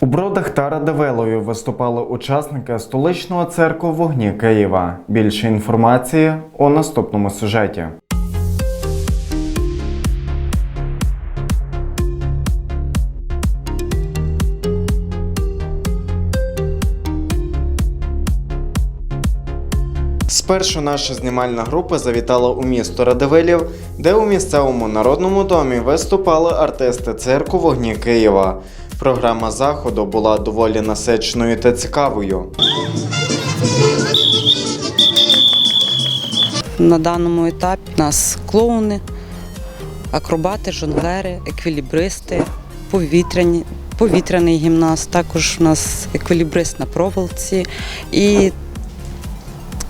У Бродах та Радивилові виступали учасники столичного церкву вогні Києва. Більше інформації у наступному сюжеті. Спершу наша знімальна група завітала у місто Радивилів, де у місцевому народному домі виступали артисти цирку вогні Києва. Програма заходу була доволі насиченою та цікавою. На даному етапі у нас клоуни, акробати, жонглери, еквілібристи, повітряні, повітряний гімнаст, також у нас еквілібрист на проволоці і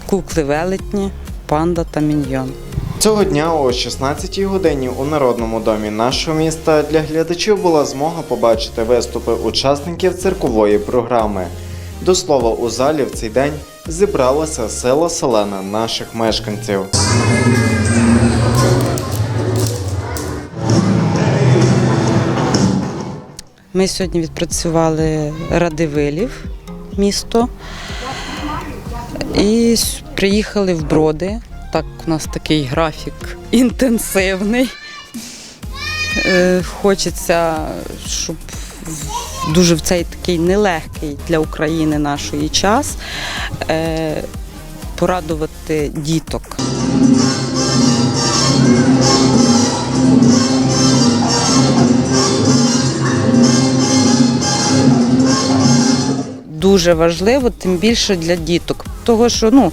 кукли велетні, панда та міньйон. Цього дня о 16-й годині у народному домі нашого міста для глядачів була змога побачити виступи учасників циркової програми. До слова, у залі в цей день зібралася сила селена наших мешканців. Ми сьогодні відпрацювали Радивилів, місто, і приїхали в Броди. Так, у нас такий графік інтенсивний. Е, Хочеться, щоб дуже в цей такий нелегкий для України нашої час е, порадувати діток. Дуже важливо, тим більше для діток. Того, що ну,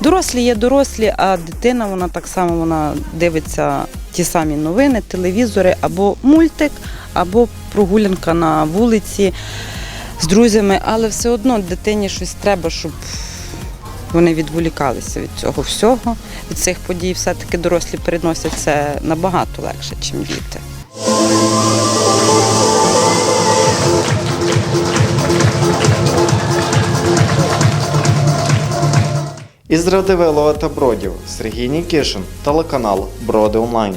дорослі є дорослі, а дитина вона так само вона дивиться ті самі новини, телевізори, або мультик, або прогулянка на вулиці з друзями, але все одно дитині щось треба, щоб вони відволікалися від цього всього, від цих подій. Все-таки дорослі переносять це набагато легше, ніж діти. Із Радивилова та Бродів Сергій Нікішин, телеканал Броди Онлайн.